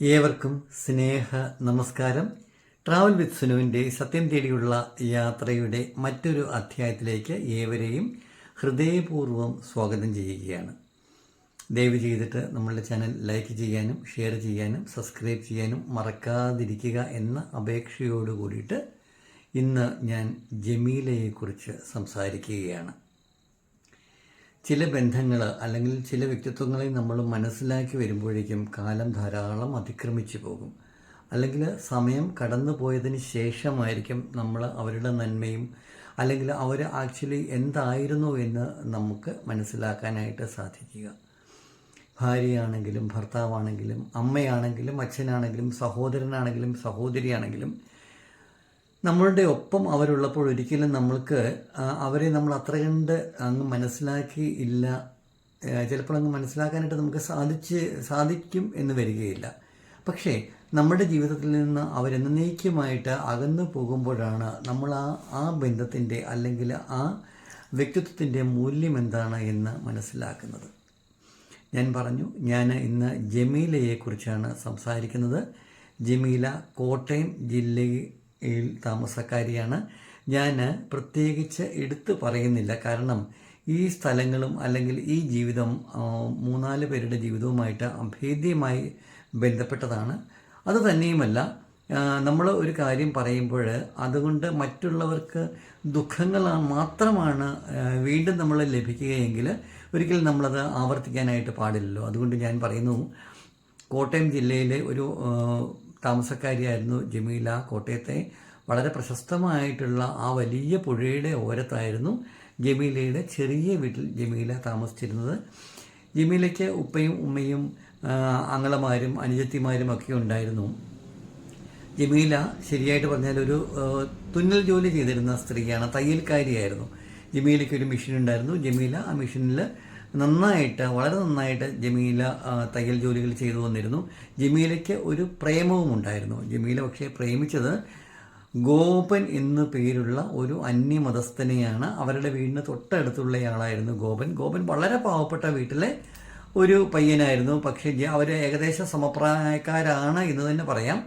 ഏവർക്കും സ്നേഹ നമസ്കാരം. Travel with സുനുവിന്റെ സത്യം തേടിയുള്ള യാത്രയുടെ മറ്റൊരു അധ്യായത്തിലേക്ക് ഏവരെയും ഹൃദയപൂർവം സ്വാഗതം ചെയ്യുകയാണ്. ദയവ് ചെയ്തിട്ട് നമ്മളുടെ ചാനൽ ലൈക്ക് ചെയ്യാനും ഷെയർ ചെയ്യാനും സബ്സ്ക്രൈബ് ചെയ്യാനും മറക്കാതിരിക്കുക എന്ന അപേക്ഷയോട് കൂടിയിട്ട് ഇന്ന് ഞാൻ ജമീലയെക്കുറിച്ച് സംസാരിക്കുകയാണ്. ചില ബന്ധങ്ങൾ അല്ലെങ്കിൽ ചില വ്യക്തിത്വങ്ങളെ നമ്മൾ മനസ്സിലാക്കി വരുമ്പോഴേക്കും കാലം ധാരാളം അതിക്രമിച്ചു പോകും. അല്ലെങ്കിൽ സമയം കടന്നു പോയതിന് ശേഷമായിരിക്കും നമ്മൾ അവരുടെ നന്മയും അല്ലെങ്കിൽ അവർ ആക്ച്വലി എന്തായിരുന്നു എന്ന് നമുക്ക് മനസ്സിലാക്കാനായിട്ട് സാധിക്കുക. ഭാര്യയാണെങ്കിലും ഭർത്താവാണെങ്കിലും അമ്മയാണെങ്കിലും അച്ഛനാണെങ്കിലും സഹോദരനാണെങ്കിലും സഹോദരിയാണെങ്കിലും നമ്മളുടെ ഒപ്പം അവരുള്ളപ്പോൾ ഒരിക്കലും നമ്മൾക്ക് അവരെ നമ്മൾ അത്ര കണ്ട് അങ്ങ് മനസ്സിലാക്കി ഇല്ല. ചിലപ്പോൾ അങ്ങ് മനസ്സിലാക്കാനായിട്ട് നമുക്ക് സാധിച്ച് സാധിക്കും എന്ന് വരികയില്ല. പക്ഷേ നമ്മുടെ ജീവിതത്തിൽ നിന്ന് അവരെന്നേക്കുമായിട്ട് അകന്നു പോകുമ്പോഴാണ് നമ്മൾ ആ ആ ബന്ധത്തിന്റെ അല്ലെങ്കിൽ ആ വ്യക്തിത്വത്തിന്റെ മൂല്യം എന്താണ് എന്ന് മനസ്സിലാക്കുന്നത്. ഞാൻ പറഞ്ഞു ഞാൻ ഇന്ന് ജമീലയെക്കുറിച്ചാണ് സംസാരിക്കുന്നത്. ജമീല കോട്ടയം ജില്ലയിൽ താമസക്കാരിയാണ്. ഞാൻ പ്രത്യേകിച്ച് എടുത്തു പറയുന്നില്ല. കാരണം ഈ സ്ഥലങ്ങളും അല്ലെങ്കിൽ ഈ ജീവിതം മൂന്നാൽ പേരുടെ ജീവിതവുമായിട്ട് അഭേദ്യമായി ബന്ധപ്പെട്ടതാണ്. അത് തന്നെയുമല്ല നമ്മൾ ഒരു കാര്യം പറയുമ്പോൾ അതുകൊണ്ട് മറ്റുള്ളവർക്ക് ദുഃഖങ്ങൾ മാത്രമാണ് വീണ്ടും നമ്മൾ ലഭിക്കുകയെങ്കിൽ ഒരിക്കലും നമ്മളത് ആവർത്തിക്കാനായിട്ട് പാടില്ലല്ലോ. അതുകൊണ്ട് ഞാൻ പറയുന്നു കോട്ടയം ജില്ലയിലെ ഒരു താമസക്കാരിയായിരുന്നു ജമീല കോട്ടയത്തെ. വളരെ പ്രശസ്തമായിട്ടുള്ള ആ വലിയ പുഴയുടെ ഓരത്തായിരുന്നു ജമീലയുടെ ചെറിയ വീട്ടിൽ ജമീല താമസിച്ചിരുന്നത്. ജമീലയ്ക്ക് ഉപ്പയും ഉമ്മയും അങ്ങളമാരും അനുജത്തിമാരും ഒക്കെ ഉണ്ടായിരുന്നു. ജമീല ശരിയായിട്ട് പറഞ്ഞാൽ ഒരു തുന്നൽ ജോലി ചെയ്തിരുന്ന സ്ത്രീയാണ് തയ്യൽക്കാരിയായിരുന്നു. ജമീലയ്ക്ക് ഒരു മെഷീൻ ഉണ്ടായിരുന്നു. ജമീല ആ മെഷീനിൽ നന്നായിട്ട് വളരെ നന്നായിട്ട് ജമീല തയ്യൽ ജോലികൾ ചെയ്തു വന്നിരുന്നു. ജമീലയ്ക്ക് ഒരു പ്രേമവും ഉണ്ടായിരുന്നു. ജമീല പക്ഷേ പ്രേമിച്ചത് ഗോപൻ എന്നു പേരുള്ള ഒരു അന്യമതസ്ഥനെയാണ്. അവരുടെ വീടിന് തൊട്ടടുത്തുള്ളയാളായിരുന്നു ഗോപൻ. ഗോപൻ വളരെ പാവപ്പെട്ട വീട്ടിലെ ഒരു പയ്യനായിരുന്നു. പക്ഷേ അവർ ഏകദേശം സമപ്രായക്കാരാണ് എന്ന് തന്നെ പറയാം.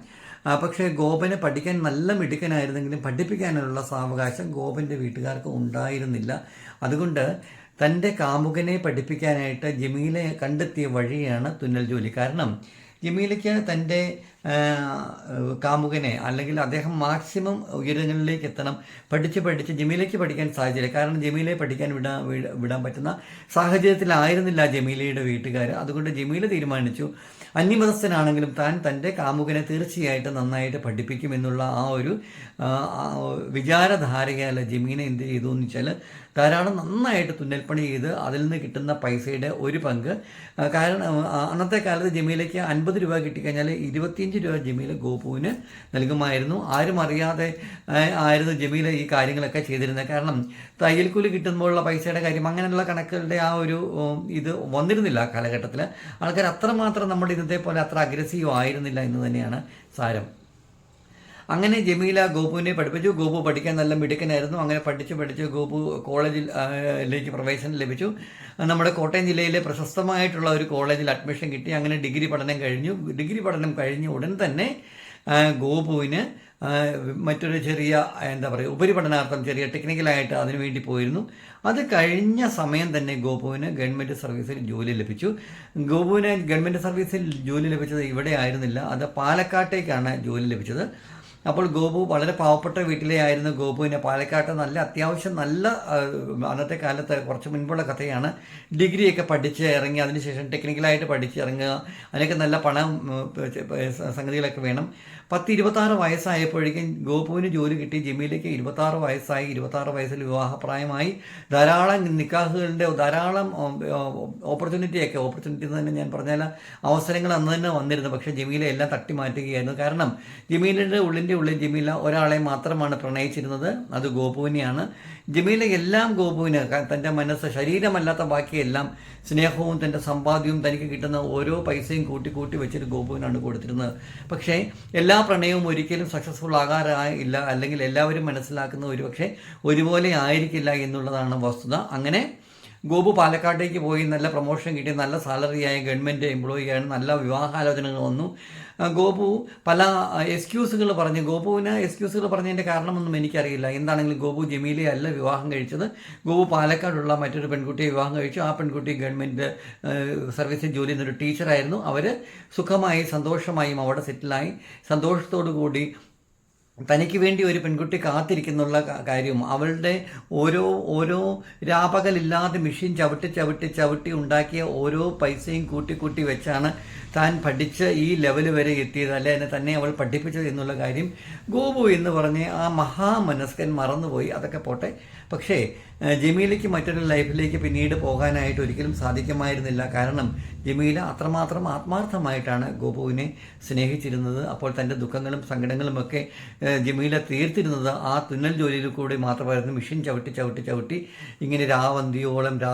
പക്ഷേ ഗോപനെ പഠിക്കാൻ നല്ല മിടുക്കനായിരുന്നെങ്കിലും പഠിപ്പിക്കാനുള്ള സാവകാശം ഗോപന്റെ വീട്ടുകാർക്ക് ഉണ്ടായിരുന്നില്ല. അതുകൊണ്ട് തന്റെ കാമുകനെ പഠിപ്പിക്കാനായിട്ട് ജമീലെ കണ്ടെത്തിയ വഴിയാണ് തുന്നൽ ജോലി. കാരണം ജമീലയ്ക്ക് തന്റെ കാമുകനെ അല്ലെങ്കിൽ അദ്ദേഹം മാക്സിമം ഉയരങ്ങളിലേക്ക് എത്തണം. പഠിച്ച് പഠിച്ച് ജമീലയ്ക്ക് പഠിക്കാൻ സാഹചര്യം കാരണം ജമീലയെ പഠിക്കാൻ വിട- വിടാൻ പറ്റുന്ന സാഹചര്യത്തിലായിരുന്നില്ല ജമീലയുടെ വീട്ടുകാർ. അതുകൊണ്ട് ജമീല തീരുമാനിച്ചു അന്യമതസ്ഥനാണെങ്കിലും താൻ തന്റെ കാമുകനെ തീർച്ചയായിട്ടും നന്നായിട്ട് പഠിപ്പിക്കുമെന്നുള്ള ആ ഒരു വിചാരധാരയല്ല ജമീന എന്ത് ചെയ്തു എന്ന് വെച്ചാൽ ധാരാളം നന്നായിട്ട് തുന്നൽപ്പണി ചെയ്ത് അതിൽ നിന്ന് കിട്ടുന്ന പൈസയുടെ ഒരു പങ്ക്. കാരണം അന്നത്തെ കാലത്ത് ജമീലയ്ക്ക് അൻപത് രൂപ കിട്ടിക്കഴിഞ്ഞാൽ ഇരുപത്തിയഞ്ച് രൂപ ജമീല ഗോപുവിന് നൽകുമായിരുന്നു. ആരും അറിയാതെ ആയിരുന്നു ജമീല ഈ കാര്യങ്ങളൊക്കെ ചെയ്തിരുന്നത്. കാരണം തയ്യൽക്കൂലി കിട്ടുമ്പോഴുള്ള പൈസയുടെ കാര്യം അങ്ങനെയുള്ള കണക്കുകളുടെ ആ ഒരു ഇത് വന്നിരുന്നില്ല കാലഘട്ടത്തിൽ ആൾക്കാർ അത്രമാത്രം നമ്മുടെ ഇന്നത്തെ പോലെ അത്ര അഗ്രസീവ് ആയിരുന്നില്ല എന്ന് തന്നെയാണ് സാരം. അങ്ങനെ ജമീല ഗോപുവിനെ പഠിപ്പിച്ചു. ഗോപു പഠിക്കാൻ നല്ല മിടുക്കനായിരുന്നു. അങ്ങനെ പഠിച്ചു പഠിച്ചു ഗോപു കോളേജിലേക്ക് ലേക്ക് പ്രവേശനം ലഭിച്ചു. നമ്മുടെ കോട്ടയം ജില്ലയിലെ പ്രശസ്തമായിട്ടുള്ള ഒരു കോളേജിൽ അഡ്മിഷൻ കിട്ടി. അങ്ങനെ ഡിഗ്രി പഠനം കഴിഞ്ഞു. ഡിഗ്രി പഠനം കഴിഞ്ഞ ഉടൻ തന്നെ ഗോപുവിന് മറ്റൊരു ചെറിയ എന്താ പറയുക ഉപരിപഠനാർത്ഥം ചെറിയ ടെക്നിക്കലായിട്ട് അതിനു വേണ്ടി പോയിരുന്നു. അത് കഴിഞ്ഞ സമയം തന്നെ ഗോപുവിന് ഗവൺമെന്റ് സർവീസിൽ ജോലി ലഭിച്ചു. ഗോപുവിന് ഗവൺമെന്റ് സർവീസിൽ ജോലി ലഭിച്ചത് ഇവിടെ ആയിരുന്നില്ല. അത് പാലക്കാട്ടേക്കാണ് ജോലി ലഭിച്ചത്. അപ്പോൾ ഗോപു വളരെ പാവപ്പെട്ട വീട്ടിലെ ആയിരുന്നു ഗോപുവിനെ പാലക്കാട്ട് നല്ല അത്യാവശ്യം നല്ല അന്നത്തെ കാലത്ത് കുറച്ച് മുൻപുള്ള കഥയാണ്. ഡിഗ്രിയൊക്കെ പഠിച്ച് ഇറങ്ങി അതിനുശേഷം ടെക്നിക്കലായിട്ട് പഠിച്ച് ഇറങ്ങുക. അതിനൊക്കെ നല്ല പണം സംഗതികളൊക്കെ വേണം. പത്ത് ഇരുപത്താറ് വയസ്സായപ്പോഴേക്കും ഗോപുവിന് ജോലി കിട്ടി. ജമീലയ്ക്ക് ഇരുപത്താറ് വയസ്സായി. ഇരുപത്താറ് വയസ്സിൽ വിവാഹപ്രായമായി. ധാരാളം നിക്കാഹുകളുടെ ധാരാളം ഓപ്പർച്യൂണിറ്റിയൊക്കെ ഓപ്പർച്യൂണിറ്റി എന്ന് തന്നെ ഞാൻ പറഞ്ഞാൽ അവസരങ്ങൾ അന്ന് തന്നെ വന്നിരുന്നു. പക്ഷേ ജമീല എല്ലാം തട്ടി മാറ്റുകയായിരുന്നു. കാരണം ജമീലയുടെ ഉള്ളിന്റെ ഉള്ളിൽ ജമീല ഒരാളെ മാത്രമാണ് പ്രണയിച്ചിരുന്നത്. അത് ഗോപുവിനെയാണ്. ജമീല എല്ലാം ഗോപുവിന് തന്റെ മനസ്സ് ശരീരമല്ലാത്ത ബാക്കിയെല്ലാം സ്നേഹവും തന്റെ സമ്പാദ്യവും തനിക്ക് കിട്ടുന്ന ഓരോ പൈസയും കൂട്ടി കൂട്ടി വെച്ചിട്ട് ഗോപുവിനാണ് കൊടുത്തിരുന്നത്. പക്ഷേ എല്ലാ പ്രണയവും ഒരിക്കലും സക്സസ്ഫുൾ ആകാറില്ല അല്ലെങ്കിൽ എല്ലാവരും മനസ്സിലാക്കുന്ന ഒരു പക്ഷേ ഒരുപോലെ ആയിരിക്കില്ല എന്നുള്ളതാണ് വസ്തുത. അങ്ങനെ ഗോപു പാലക്കാട്ടേക്ക് പോയി നല്ല പ്രൊമോഷൻ കിട്ടി നല്ല സാലറിയായ ഗവൺമെന്റ് എംപ്ലോയിയാണ് നല്ല വിവാഹാലോചനകൾ വന്നു. ഗോപു പല എക്സ്ക്യൂസുകൾ പറഞ്ഞു. ഗോപുവിന് എക്സ്ക്യൂസുകൾ പറഞ്ഞതിന്റെ കാരണമൊന്നും എനിക്കറിയില്ല. എന്താണെങ്കിലും ഗോപു ജമീലെ അല്ല വിവാഹം കഴിച്ചത്. ഗോപു പാലക്കാടുള്ള മറ്റൊരു പെൺകുട്ടിയെ വിവാഹം കഴിച്ചു. ആ പെൺകുട്ടി ഗവൺമെന്റ് സർവീസിൽ ജോലി ചെയ്യുന്ന ഒരു ടീച്ചറായിരുന്നു അവർ സുഖമായി സന്തോഷമായും അവിടെ സെറ്റിലായി സന്തോഷത്തോടു കൂടി തനിക്ക് വേണ്ടി ഒരു പെൺകുട്ടി കാത്തിരിക്കുന്നുള്ള കാര്യം അവളുടെ ഓരോ ഓരോ രാപകലില്ലാതെ മെഷീൻ ചവിട്ടി ചവിട്ടി ചവിട്ടി ഉണ്ടാക്കിയ ഓരോ പൈസയും കൂട്ടി കൂട്ടി വെച്ചാണ് താൻ പഠിച്ച് ഈ ലെവൽ വരെ എത്തിയത്. അല്ലെ? എന്നെ തന്നെ അവൾ പഠിപ്പിച്ചത് എന്നുള്ള കാര്യം ഗോപു എന്ന് പറഞ്ഞ് ആ മഹാമനസ്കൻ മറന്നുപോയി. അതൊക്കെ പോട്ടെ. പക്ഷേ ജമീലയ്ക്ക് മറ്റൊരു ലൈഫിലേക്ക് പിന്നീട് പോകാനായിട്ട് ഒരിക്കലും സാധിക്കുമായിരുന്നില്ല. കാരണം ജമീല അത്രമാത്രം ആത്മാർത്ഥമായിട്ടാണ് ഗോപുവിനെ സ്നേഹിച്ചിരുന്നത്. അപ്പോൾ തന്റെ ദുഃഖങ്ങളും സങ്കടങ്ങളും ഒക്കെ ഏഹ്, ജമീല തീർത്തിരുന്നത് ആ തുന്നൽ ജോലിയിൽ കൂടി മാത്രമായിരുന്നു. മെഷീൻ ചവിട്ടി ചവിട്ടി ചവിട്ടി ഇങ്ങനെ രാവന്തിയോളം രാ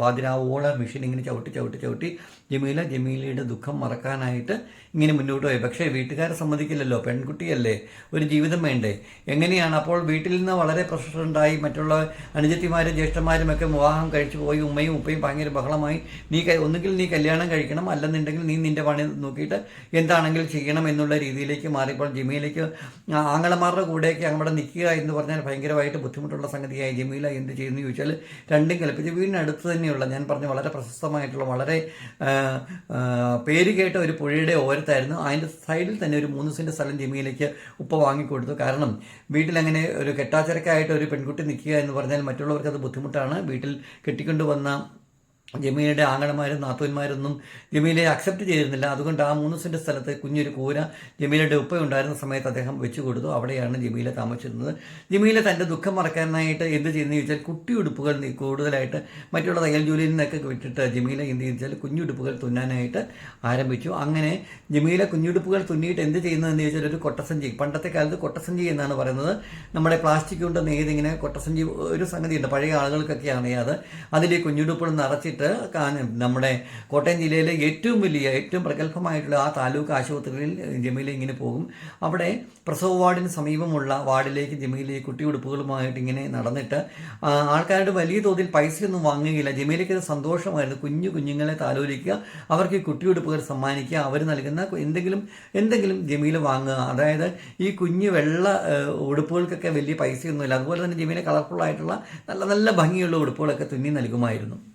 പാതിരാവോളം മെഷീൻ ഇങ്ങനെ ചവിട്ടി ചവിട്ടി ചവിട്ടി ജമീല ജമീലയുടെ ദുഃഖം മറക്കാനായിട്ട് ഇങ്ങനെ മുന്നോട്ട് പോയി. പക്ഷേ വീട്ടുകാരെ സമ്മതിക്കില്ലല്ലോ. പെൺകുട്ടിയല്ലേ. ഒരു ജീവിതം വേണ്ടേ? എങ്ങനെയാണ്? അപ്പോൾ വീട്ടിൽ നിന്ന് വളരെ പ്രഷർ ഉണ്ടായി മറ്റുള്ള അനുജത്തിമാരും ജ്യേഷ്ഠന്മാരും ഒക്കെ വിവാഹം കഴിച്ചു പോയി. ഉമ്മയും ഉപ്പയും ഭയങ്കര ബഹളമായി. നീ ഒന്നുകിൽ നീ കല്യാണം കഴിക്കണം അല്ലെന്നുണ്ടെങ്കിൽ നീ നിന്റെ പണി നോക്കിയിട്ട് എന്താണെങ്കിലും ചെയ്യണം എന്നുള്ള രീതിയിലേക്ക് മാറിയപ്പോൾ ജമീലയ്ക്ക് ആങ്ങളമാരുടെ കൂടെയൊക്കെ അവിടെ നിൽക്കുക എന്ന് പറഞ്ഞാൽ ഭയങ്കരമായിട്ട് ബുദ്ധിമുട്ടുള്ള സംഗതിയായി. ജമീല എന്ത് ചെയ്യുന്നു ചോദിച്ചാൽ രണ്ടും കൽപ്പിച്ച് വീടിനടുത്ത് തന്നെയുള്ള ഞാൻ പറഞ്ഞ വളരെ പ്രശസ്തമായിട്ടുള്ള വളരെ പേര് കേട്ട ഒരു പുഴയുടെ ഓരത്തായിരുന്നു. അതിന്റെ സൈഡിൽ തന്നെ ഒരു മൂന്ന് സെന്റ് സ്ഥലം ജിമ്മിയിലേക്ക് ഉപ്പ വാങ്ങിക്കൊടുത്തു. കാരണം വീട്ടിലങ്ങനെ ഒരു കെട്ടാച്ചരക്കായിട്ട് ഒരു പെൺകുട്ടി നിൽക്കുക എന്ന് പറഞ്ഞാൽ മറ്റുള്ളവർക്ക് അത് ബുദ്ധിമുട്ടാണ്. വീട്ടിൽ കെട്ടിക്കൊണ്ടുവന്ന ജമീലയുടെ ആങ്ങളമാരും നാത്തൂന്മാരൊന്നും ജമീലയെ അക്സെപ്റ്റ് ചെയ്തിരുന്നില്ല. അതുകൊണ്ട് ആ മൂന്ന് സെന്റ് സ്ഥലത്ത് കുഞ്ഞൊരു കൂര ജമീലയുടെ ഉപ്പ ഉണ്ടായിരുന്ന സമയത്ത് അദ്ദേഹം വെച്ചു കൊടുത്തു. അവിടെയാണ് ജമീല താമസിച്ചിരുന്നത്. ജമീല തന്റെ ദുഃഖം മറക്കാനായിട്ട് എന്ത് ചെയ്യുന്നത് ചോദിച്ചാൽ കുട്ടിയുടുപ്പുകൾ കൂടുതലായിട്ട് മറ്റുള്ള തയ്യൽ ജോലിയിൽ നിന്നൊക്കെ വിട്ടിട്ട് ജമീല എന്ത് ചോദിച്ചാൽ കുഞ്ഞുടുപ്പുകൾ തുന്നാനായിട്ട് ആരംഭിച്ചു. അങ്ങനെ ജമീല കുഞ്ഞുടുപ്പുകൾ തുന്നിയിട്ട് എന്ത് ചെയ്യുന്നതെന്ന് ചോദിച്ചാൽ ഒരു കൊട്ടസഞ്ചി. പണ്ടത്തെ കാലത്ത് കൊട്ടസഞ്ചി എന്നാണ് പറയുന്നത്. നമ്മുടെ പ്ലാസ്റ്റിക് കൊണ്ട് നെയ്തിങ്ങനെ കൊട്ടസഞ്ചി ഒരു സംഗതിയുണ്ട്. പഴയ ആളുകൾക്കൊക്കെ അറിയാതെ അതിൽ കുഞ്ഞുടുപ്പുകൾ നിറച്ചിട്ട് കാ- നമ്മുടെ കോട്ടയം ജില്ലയിലെ ഏറ്റവും വലിയ ഏറ്റവും പ്രഗത്ഭമായിട്ടുള്ള ആ താലൂക്ക് ആശുപത്രിയിൽ ജമീല ഇങ്ങനെ പോകും. അവിടെ പ്രസവ വാർഡിന് സമീപമുള്ള വാർഡിലേക്ക് ജമീല കുട്ടിയുടുപ്പുകളുമായിട്ട് ഇങ്ങനെ നടന്നിട്ട് ആൾക്കാരുടെ വലിയ തോതിൽ പൈസയൊന്നും വാങ്ങുകയില്ല. ജമീലയ്ക്ക് സന്തോഷമായിരുന്നു. കുഞ്ഞു കുഞ്ഞുങ്ങളെ താലോലിക്കുക അവർക്ക് കുട്ടിയുടുപ്പുകൾ സമ്മാനിക്കുക അവർ നൽകുന്ന എന്തെങ്കിലും എന്തെങ്കിലും ജമീല വാങ്ങുക. അതായത് ഈ കുഞ്ഞു വെള്ള ഉടുപ്പുകൾക്കൊക്കെ വലിയ പൈസയൊന്നുമില്ല. അതുപോലെ തന്നെ ജമീല കളർഫുൾ ആയിട്ടുള്ള നല്ല നല്ല ഭംഗിയുള്ള ഉടുപ്പുകളൊക്കെ തുന്നി നൽകുമായിരുന്നു.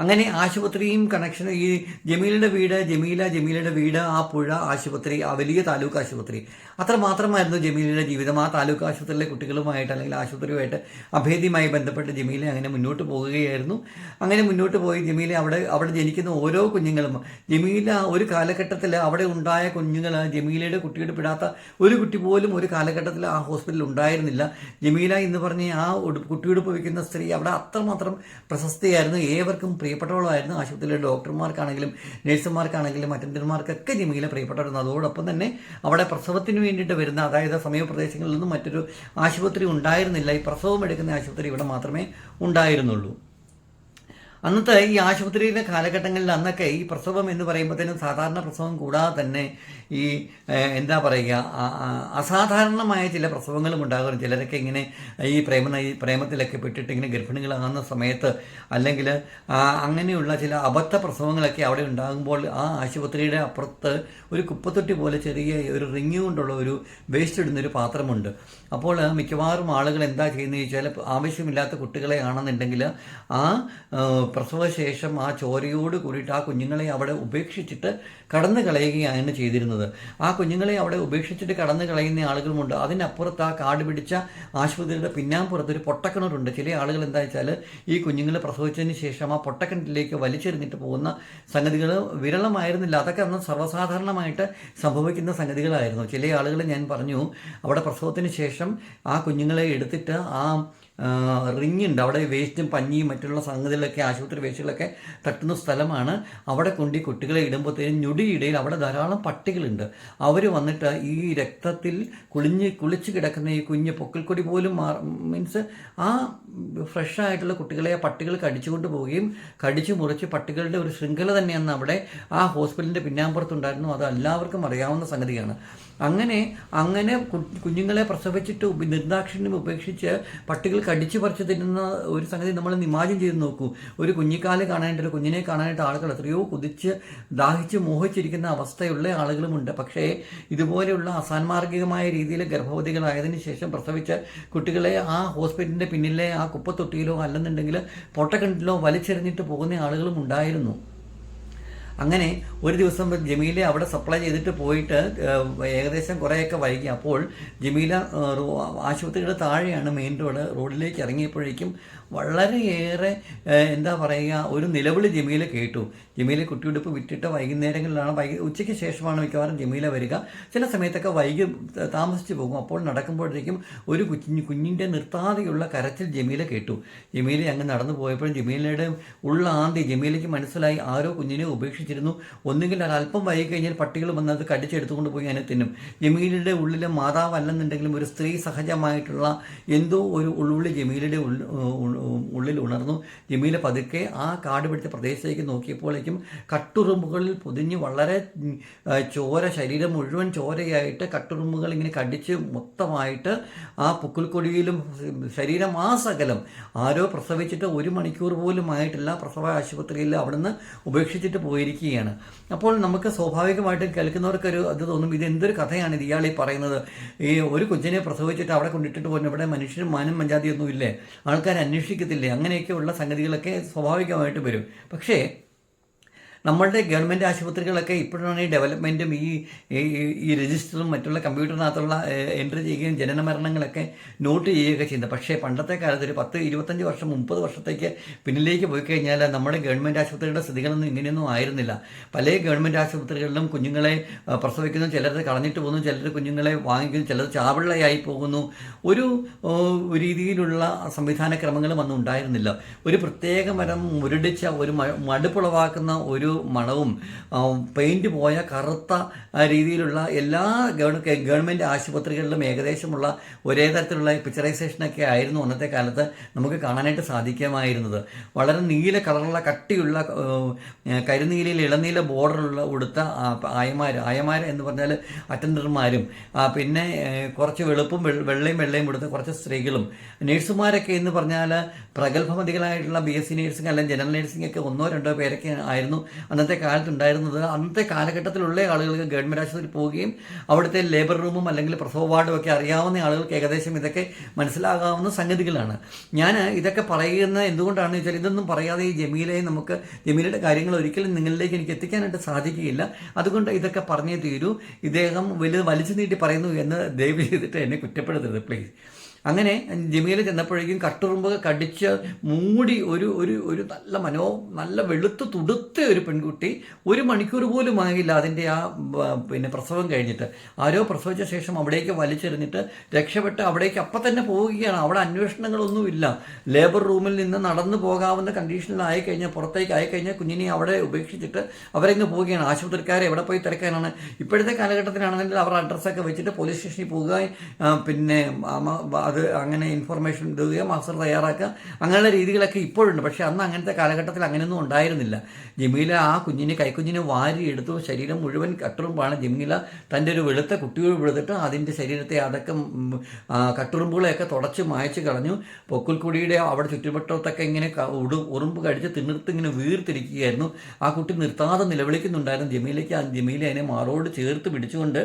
അങ്ങനെ ആശുപത്രിയും കണക്ഷൻ ഈ ജമീലയുടെ വീട് ജമീല ജമീലയുടെ വീട് ആ പുഴ ആശുപത്രി ആ വലിയ താലൂക്ക് ആശുപത്രി. അത്ര മാത്രമായിരുന്നു ജമീലയുടെ ജീവിതം. ആ താലൂക്ക് ആശുപത്രിയിലെ കുട്ടികളുമായിട്ട് അല്ലെങ്കിൽ ആശുപത്രിയുമായിട്ട് അഭേദ്യമായി ബന്ധപ്പെട്ട് ജമീല അങ്ങനെ മുന്നോട്ട് പോവുകയായിരുന്നു അങ്ങനെ മുന്നോട്ട് പോയി ജമീല അവിടെ അവിടെ ജനിക്കുന്ന ഓരോ കുഞ്ഞുങ്ങളും ജമീല ഒരു കാലഘട്ടത്തിൽ അവിടെ ഉണ്ടായ കുഞ്ഞുങ്ങൾ ജമീലയുടെ കുട്ടിയുടെ പെടാത്ത ഒരു കുട്ടി പോലും ഒരു കാലഘട്ടത്തിൽ ആ ഹോസ്പിറ്റലിൽ ഉണ്ടായിരുന്നില്ല. ജമീല എന്ന് പറഞ്ഞ ആ കുട്ടിയോട് വയ്ക്കുന്ന സ്ത്രീ അവിടെ അത്രമാത്രം പ്രശസ്തിയായിരുന്നു. ഏവർക്കും പ്രിയപ്പെട്ടവളായിരുന്നു ആശുപത്രിയിലെ ഡോക്ടർമാർക്കാണെങ്കിലും നഴ്സുമാർക്കാണെങ്കിലും അറ്റൻഡർമാർക്കൊക്കെ ജമീല പ്രിയപ്പെട്ടായിരുന്നു അതോടൊപ്പം തന്നെ അവിടെ പ്രസവത്തിന് വേണ്ടിയിട്ട് വരുന്ന അതായത് സമീപപ്രദേശങ്ങളിലൊന്നും മറ്റൊരു ആശുപത്രി ഉണ്ടായിരുന്നില്ല. ഈ പ്രസവം എടുക്കുന്ന ആശുപത്രി ഇവിടെ മാത്രമേ ഉണ്ടായിരുന്നുള്ളൂ. അന്നത്തെ ഈ ആശുപത്രിയിലെ കാലഘട്ടങ്ങളിൽ അന്നൊക്കെ ഈ പ്രസവം എന്ന് പറയുമ്പോഴത്തേനും സാധാരണ പ്രസവം കൂടാതെ തന്നെ ഈ എന്താ പറയുക അസാധാരണമായ ചില പ്രസവങ്ങളും ഉണ്ടാകുന്നു. ചിലരൊക്കെ ഇങ്ങനെ ഈ പ്രേമ പ്രേമത്തിലൊക്കെ പെട്ടിട്ട് ഇങ്ങനെ ഗർഭിണികളാകുന്ന സമയത്ത് അല്ലെങ്കിൽ അങ്ങനെയുള്ള ചില അബദ്ധ പ്രസവങ്ങളൊക്കെ അവിടെ ഉണ്ടാകുമ്പോൾ ആ ആശുപത്രിയുടെ അപ്പുറത്ത് ഒരു കുപ്പത്തൊട്ടി പോലെ ചെറിയ ഒരു റിങ് കൊണ്ടുള്ള ഒരു വേസ്റ്റ് ഇടുന്നൊരു പാത്രമുണ്ട്. അപ്പോൾ മിക്കവാറും ആളുകൾ എന്താ ചെയ്യുന്നത് ചോദിച്ചാൽ ആവശ്യമില്ലാത്ത കുട്ടികളെ ആണെന്നുണ്ടെങ്കിൽ ആ, പ്രസവശേഷം ആ ചോരയോട് കൂടിയിട്ട് ആ കുഞ്ഞുങ്ങളെ അവിടെ ഉപേക്ഷിച്ചിട്ട് കടന്നു കളയുകയാണ് ചെയ്തിരുന്നത്. ആ കുഞ്ഞുങ്ങളെ അവിടെ ഉപേക്ഷിച്ചിട്ട് കടന്നു കളയുന്ന ആളുകളുമുണ്ട്. അതിനപ്പുറത്ത് ആ കാട് പിടിച്ച ആശുപത്രിയുടെ പിന്നാമ്പുറത്ത് ഒരു പൊട്ടക്കിണറുണ്ട്. ചില ആളുകൾ എന്താ വെച്ചാൽ ഈ കുഞ്ഞുങ്ങൾ പ്രസവിച്ചതിന് ശേഷം ആ പൊട്ടക്കിണറ്റിലേക്ക് വലിച്ചെറിഞ്ഞിട്ട് പോകുന്ന സംഗതികൾ വിരളമായിരുന്നില്ല. അതൊക്കെ അന്ന് സർവസാധാരണമായിട്ട് സംഭവിക്കുന്ന സംഗതികളായിരുന്നു. ചില ആളുകൾ ഞാൻ പറഞ്ഞു അവിടെ പ്രസവത്തിന് ശേഷം ആ കുഞ്ഞുങ്ങളെ എടുത്തിട്ട് ആ റിങ് ഉണ്ട് അവിടെ വേസ്റ്റും പഞ്ഞിയും മറ്റുള്ള സംഗതികളൊക്കെ ആശുപത്രി വേസ്റ്റുകളൊക്കെ തട്ടുന്ന സ്ഥലമാണ്. അവിടെ കൊണ്ടി കുട്ടികളെ ഇടുമ്പോഴത്തേനും ഞൊടിയിടയിൽ അവിടെ ധാരാളം പട്ടികളുണ്ട്. അവർ വന്നിട്ട് ഈ രക്തത്തിൽ കുളിഞ്ഞ് കുളിച്ച് കിടക്കുന്ന ഈ കുഞ്ഞ് പൊക്കിൾക്കൊടി പോലും മീൻസ് ആ ഫ്രഷായിട്ടുള്ള കുട്ടികളെ ആ പട്ടികൾ കടിച്ചുകൊണ്ട് പോവുകയും കടിച്ചു മുറിച്ച് പട്ടികളുടെ ഒരു ശൃംഖല തന്നെയാണ് അവിടെ ആ ഹോസ്പിറ്റലിന്റെ പിന്നാമ്പുറത്തുണ്ടായിരുന്നു. അത് എല്ലാവർക്കും അറിയാവുന്ന സംഗതിയാണ്. അങ്ങനെ അങ്ങനെ കുഞ്ഞുങ്ങളെ പ്രസവിച്ചിട്ട് നിർദാക്ഷിണ്യം ഉപേക്ഷിച്ച് പട്ടികൾ കടിച്ചു പറിച്ചു തിന്നുന്ന ഒരു സംഗതി നമ്മൾ ഇമാജിൻ ചെയ്ത് നോക്കൂ. ഒരു കുഞ്ഞിക്കാൽ കാണാനായിട്ട് ഒരു കുഞ്ഞിനെ കാണാനായിട്ട് ആളുകൾ എത്രയോ കുതിച്ച് ദാഹിച്ച് മോഹിച്ചിരിക്കുന്ന അവസ്ഥയുള്ള ആളുകളുമുണ്ട്. പക്ഷേ ഇതുപോലെയുള്ള അസാൻമാർഗികമായ രീതിയിൽ ഗർഭവതികളായതിനു ശേഷം പ്രസവിച്ച കുട്ടികളെ ആ ഹോസ്പിറ്റലിന്റെ പിന്നിലെ ആ കുപ്പത്തൊട്ടിയിലോ അല്ലെന്നുണ്ടെങ്കിൽ പൊട്ടക്കിണറ്റിലോ വലിച്ചെറിഞ്ഞിട്ട് പോകുന്ന ആളുകളും ഉണ്ടായിരുന്നു. അങ്ങനെ ഒരു ദിവസം ജമീല അവിടെ സപ്ലൈ ചെയ്തിട്ട് പോയിട്ട് ഏകദേശം കുറേയൊക്കെ വൈകി. അപ്പോൾ ജമീല ആശുപത്രിയുടെ താഴെയാണ് മെയിൻ റോഡ് റോഡിലേക്ക് ഇറങ്ങിയപ്പോഴേക്കും വളരെയേറെ എന്താ പറയുക ഒരു നിലവിളി ജമീല കേട്ടു. ജമീല കുട്ടിയുടുപ്പ് വിട്ടിട്ട് വൈകുന്നേരങ്ങളിലാണ് വൈകി ഉച്ചയ്ക്ക് ശേഷമാണ് മിക്കവാറും ജമീല വരിക. ചില സമയത്തൊക്കെ വൈകി താമസിച്ച് പോകും. അപ്പോൾ നടക്കുമ്പോഴത്തേക്കും ഒരു കുഞ്ഞു കുഞ്ഞിന്റെ നിർത്താതെയുള്ള കരച്ചിൽ ജമീല കേട്ടു. ജമീല അങ്ങ് നടന്നു പോയപ്പോഴും ജമീലയുടെ ഉള്ള ആന്തി ജമീലയ്ക്ക് മനസ്സിലായി ആരോ കുഞ്ഞിനെ ഉപേക്ഷിച്ചിരുന്നു. ഒന്നുകിൽ അത് അല്പം വൈകി കഴിഞ്ഞാൽ പട്ടികൾ വന്ന് അത് കടിച്ചെടുത്തുകൊണ്ട് പോയി അതിനെ തിന്നും. ജമീലയുടെ ഉള്ളിലെ മാതാവല്ലെന്നുണ്ടെങ്കിലും ഒരു സ്ത്രീ സഹജമായിട്ടുള്ള എന്തോ ഒരു ഉള്ളുള്ളി ജമീലയുടെ ഉള്ളിൽ ഉണർന്നു. ജമീല പതുക്കെ ആ കാട് പിടിച്ച പ്രദേശത്തേക്ക് നോക്കിയപ്പോഴേക്കും കട്ടുറുമ്പുകളിൽ പൊതിഞ്ഞ് വളരെ ചോര ശരീരം മുഴുവൻ ചോരയായിട്ട് കട്ടുറുമ്പുകൾ ഇങ്ങനെ കടിച്ച് മൊത്തമായിട്ട് ആ പുക്കിൾക്കൊടിയിലും ശരീരം ആ സകലം ആരോ പ്രസവിച്ചിട്ട് ഒരു മണിക്കൂർ പോലും ആയിട്ടില്ല. പ്രസവ ആശുപത്രിയിൽ അവിടുന്ന് ഉപേക്ഷിച്ചിട്ട് പോയിരിക്കുകയാണ്. അപ്പോൾ നമുക്ക് സ്വാഭാവികമായിട്ടും കേൾക്കുന്നവർക്കൊരു അത് തോന്നും ഇത് എന്തൊരു കഥയാണ് ഇത് ഇയാൾ ഈ പറയുന്നത്? ഈ ഒരു കൊച്ചിനെ പ്രസവിച്ചിട്ട് അവിടെ കൊണ്ടിട്ടിട്ട് പോകുന്ന ഇവിടെ മനുഷ്യരും മാനം മഞ്ചാതിയൊന്നും ഇല്ലേ? ആൾക്കാർ അന്വേഷിക്കത്തില്ലേ അങ്ങനെയൊക്കെയുള്ള സംഗതികളൊക്കെ സ്വാഭാവികമായിട്ട് വരും. പക്ഷേ നമ്മളുടെ ഗവൺമെന്റ് ആശുപത്രികളൊക്കെ ഇപ്പോഴാണ് ഈ ഡെവലപ്മെന്റും ഈ ഈ- രജിസ്റ്ററും മറ്റുള്ള കമ്പ്യൂട്ടറിനകത്തുള്ള എൻട്രി ചെയ്യുകയും ജനന മരണങ്ങളൊക്കെ നോട്ട് ചെയ്യുകയൊക്കെ ചെയ്യുന്നത്. പക്ഷേ പണ്ടത്തെ കാലത്ത് ഒരു പത്ത് ഇരുപത്തഞ്ച് വർഷം മുപ്പത് വർഷത്തേക്ക് പിന്നിലേക്ക് പോയി കഴിഞ്ഞാൽ നമ്മുടെ ഗവൺമെന്റ് ആശുപത്രികളുടെ സ്ഥിതികളൊന്നും ഇങ്ങനെയൊന്നും ആയിരുന്നില്ല. പല ഗവൺമെന്റ് ആശുപത്രികളിലും കുഞ്ഞുങ്ങളെ പ്രസവിക്കുന്നു ചിലർ കളഞ്ഞിട്ട് പോകുന്നു ചിലർ കുഞ്ഞുങ്ങളെ വാങ്ങിക്കുന്നു ചിലർ ചാവിള്ളയായി പോകുന്നു. ഒരു രീതിയിലുള്ള സംവിധാന ക്രമങ്ങളും അന്ന് ഉണ്ടായിരുന്നില്ല. ഒരു പ്രത്യേക മരം മുരടിച്ച ഒരു മടുപ്പുളവാക്കുന്ന ഒരു മണവും പെയിന്റ് പോയ കറുത്ത രീതിയിലുള്ള എല്ലാ ഗവൺ- ഗവൺമെന്റ് ആശുപത്രികളിലും ഏകദേശമുള്ള ഒരേ തരത്തിലുള്ള പിക്ചറൈസേഷനൊക്കെ ആയിരുന്നു അന്നത്തെ കാലത്ത് നമുക്ക് കാണാനായിട്ട് സാധിക്കുമായിരുന്നത്. വളരെ നീല കളറുള്ള കട്ടിയുള്ള കരിനീലയിൽ ഇളനീല ബോർഡറുള്ള ഉടുത്ത ആയമാർ ആയമാർ എന്ന് പറഞ്ഞാൽ അറ്റൻഡർമാരും പിന്നെ കുറച്ച് വെളുപ്പും വെള്ള- വെള്ളയും വെള്ളയും കൊടുത്ത കുറച്ച് സ്ത്രീകളും നേഴ്സുമാരൊക്കെ എന്ന് പറഞ്ഞാൽ പ്രഗത്ഭമതികളായിട്ടുള്ള ബി എസ് സി നേഴ്സിംഗ് അല്ലെങ്കിൽ ജനറൽ നേഴ്സിംഗ് ഒക്കെ ഒന്നോ രണ്ടോ പേരൊക്കെ ആയിരുന്നു അന്നത്തെ കാലത്ത് ഉണ്ടായിരുന്നത് അന്നത്തെ കാലഘട്ടത്തിലുള്ള ആളുകൾക്ക് ഗവൺമെന്റ് ആശുപത്രിയിൽ പോവുകയും അവിടുത്തെ ലേബർ റൂമും അല്ലെങ്കിൽ പ്രസവ വാർഡും ഒക്കെ അറിയാവുന്ന ആളുകൾക്ക് ഏകദേശം ഇതൊക്കെ മനസ്സിലാകാവുന്ന സംഗതികളാണ്. ഞാൻ ഇതൊക്കെ പറയുന്നത് എന്തുകൊണ്ടാണെന്ന് വെച്ചാൽ ഇതൊന്നും പറയാതെ ഈ ജമീലയെ നമുക്ക് ജമീലയുടെ കാര്യങ്ങൾ ഒരിക്കലും നിങ്ങളിലേക്ക് എനിക്ക് എത്തിക്കാനായിട്ട് സാധിക്കുകയില്ല. അതുകൊണ്ട് ഇതൊക്കെ പറഞ്ഞേ തീരൂ. ഇദ്ദേഹം വലുത് വലിച്ചു നീട്ടി പറയുന്നു എന്ന് ദയവ് ചെയ്തിട്ട് എന്നെ കുറ്റപ്പെടുത്തരുത് പ്ലീസ് അങ്ങനെ ജമീല ചെന്നപ്പോഴേക്കും കട്ടുറുമ്പ് കടിച്ച് മൂടി ഒരു ഒരു ഒരു നല്ല മനോ നല്ല വെളുത്ത് തുടുത്ത ഒരു പെൺകുട്ടി ഒരു മണിക്കൂർ പോലും ആയില്ല അതിന്റെ ആ പിന്നെ പ്രസവം കഴിഞ്ഞിട്ട്. ആരോ പ്രസവിച്ച ശേഷം അവിടേക്ക് വലിച്ചെറിഞ്ഞിട്ട് രക്ഷപ്പെട്ട് അവിടേക്ക് അപ്പം തന്നെ പോവുകയാണ്. അവിടെ അന്വേഷണങ്ങളൊന്നുമില്ല ലേബർ റൂമിൽ നിന്ന് നടന്നു പോകാവുന്ന കണ്ടീഷനിലായി കഴിഞ്ഞാൽ പുറത്തേക്ക് ആയി കഴിഞ്ഞാൽ കുഞ്ഞിനെ അവിടെ ഉപേക്ഷിച്ചിട്ട് അവരങ്ങ് പോവുകയാണ്. ആശുപത്രിക്കാരെ എവിടെ പോയി തിരക്കാനാണ്? ഇപ്പോഴത്തെ കാലഘട്ടത്തിലാണെങ്കിൽ അവർ അഡ്രസ്സൊക്കെ വെച്ചിട്ട് പോലീസ് സ്റ്റേഷനിൽ പോവുക പിന്നെ അമ- അങ്ങനെ ഇൻഫർമേഷൻ ഇടുകയോ മാസ്റ്റർ തയ്യാറാക്കുക അങ്ങനെയുള്ള രീതികളൊക്കെ ഇപ്പോഴുണ്ട്. പക്ഷേ അന്ന് അങ്ങനത്തെ കാലഘട്ടത്തിൽ അങ്ങനെയൊന്നും ഉണ്ടായിരുന്നില്ല. ജമീല ആ കുഞ്ഞിനെ കൈക്കുഞ്ഞിനെ വാരി എടുത്തു. ശരീരം മുഴുവൻ കട്ടുറുമ്പാണ്. ജമീല തന്റെ ഒരു വെളുത്ത കുട്ടിയോട് വെളുത്തിട്ട് അതിന്റെ ശരീരത്തെ അടക്കം കട്ടുറുമ്പുകളെയൊക്കെ തുടച്ച് മായച്ച് കളഞ്ഞു. പൊക്കുൽക്കുടിയുടെ അവിടെ ചുറ്റുവട്ടത്തൊക്കെ ഇങ്ങനെ ഉടു ഉറുമ്പ് കടിച്ച് തിന്നിർത്ത് ഇങ്ങനെ വീർത്തിരിക്കുകയായിരുന്നു. ആ കുട്ടി നിർത്താതെ നിലവിളിക്കുന്നുണ്ടായിരുന്നു. ജമീലയ്ക്ക് ആ ജമീല അതിനെ മാറോട് ചേർത്ത് പിടിച്ചുകൊണ്ട്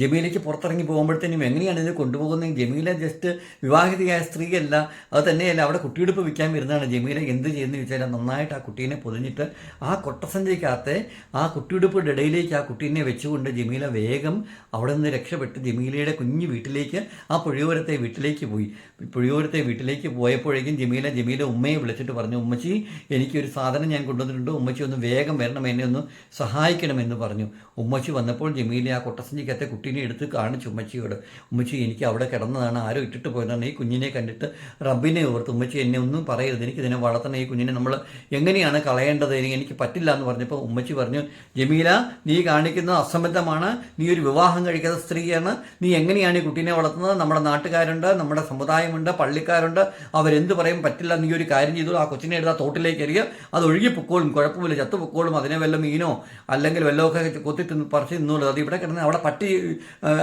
ജമീലയ്ക്ക് പുറത്തിറങ്ങി പോകുമ്പോഴത്തേനും എങ്ങനെയാണ് ഇതിനെ കൊണ്ടുപോകുന്നത്? ജമീല ജസ്റ്റ് വിവാഹിതയായ സ്ത്രീയല്ല. അത് തന്നെയല്ല അവിടെ കുട്ടിയെടുപ്പ് വിൽക്കാൻ വരുന്നതാണ്. ജമീല എന്ത് ചെയ്യുന്നു വെച്ചാൽ നന്നായിട്ട് ആ കുട്ടീനെ പൊതിഞ്ഞിട്ട് ആ കൊട്ടസഞ്ചയ്ക്കകത്ത് ആ കുട്ടിയെടുപ്പിന്റെ ഇടയിലേക്ക് ആ കുട്ടീനെ വെച്ചുകൊണ്ട് ജമീല വേഗം അവിടെ നിന്ന് രക്ഷപ്പെട്ട് ജമീലയുടെ കുഞ്ഞു വീട്ടിലേക്ക് ആ പുഴയോരത്തെ വീട്ടിലേക്ക് പോയി. പുഴയോരത്തെ വീട്ടിലേക്ക് പോയപ്പോഴേക്കും ജമീല ജമീല ഉമ്മയെ വിളിച്ചിട്ട് പറഞ്ഞു ഉമ്മച്ചി എനിക്കൊരു സാധനം ഞാൻ കൊണ്ടുവന്നിട്ടുണ്ട്. ഉമ്മച്ചി ഒന്ന് വേഗം വരണം എന്നെ ഒന്ന് സഹായിക്കണമെന്ന് പറഞ്ഞു. ഉമ്മച്ചി വന്നപ്പോൾ ജമീല ആ കൊട്ടസഞ്ചിക്കകത്തെ കുട്ടീനെ എടുത്ത് കാണിച്ചു ഉമ്മച്ചിയോട്. ഉമ്മച്ചി എനിക്ക് അവിടെ കിടന്നതാണ് ആരോ ഇട്ടിട്ട് പോയതാണ്. ഈ കുഞ്ഞിനെ കണ്ടിട്ട് റബ്ബിനെ ഓർത്ത് ഉമ്മച്ചി എന്നെ ഒന്നും പറയരുത്. എനിക്ക് ഇതിനെ വളർത്തണം. ഈ കുഞ്ഞിനെ നമ്മൾ എങ്ങനെയാണ് കളയേണ്ടത്? എനിക്ക് പറ്റില്ല എന്ന് പറഞ്ഞപ്പോൾ ഉമ്മച്ചി പറഞ്ഞു ജമീല നീ കാണിക്കുന്നത് അസംബന്ധമാണ്. നീ ഒരു വിവാഹം കഴിക്കാത്ത സ്ത്രീയാണ്. നീ എങ്ങനെയാണ് ഈ കുട്ടീനെ വളർത്തുന്നത്? നമ്മുടെ നാട്ടുകാരുണ്ട് നമ്മുടെ സമുദായമുണ്ട് പള്ളിക്കാരുണ്ട്. അവരെന്ത് പറയും? പറ്റില്ല. നീ ഒരു കാര്യം ചെയ്തു ആ കൊച്ചിനെ എടുത്ത് ആ തോട്ടിലേക്ക് എറിയ. അത് ഒഴുകി പൊക്കോളും. കുഴപ്പമില്ല. ചത്തു പൊക്കോളും അതിനെ വല്ല മീനോ അല്ലെങ്കിൽ വല്ലതൊക്കെ കൊത്തി തിന്ന് പറിച്ച് അത് ഇവിടെ കിടന്ന് അവിടെ പട്ടി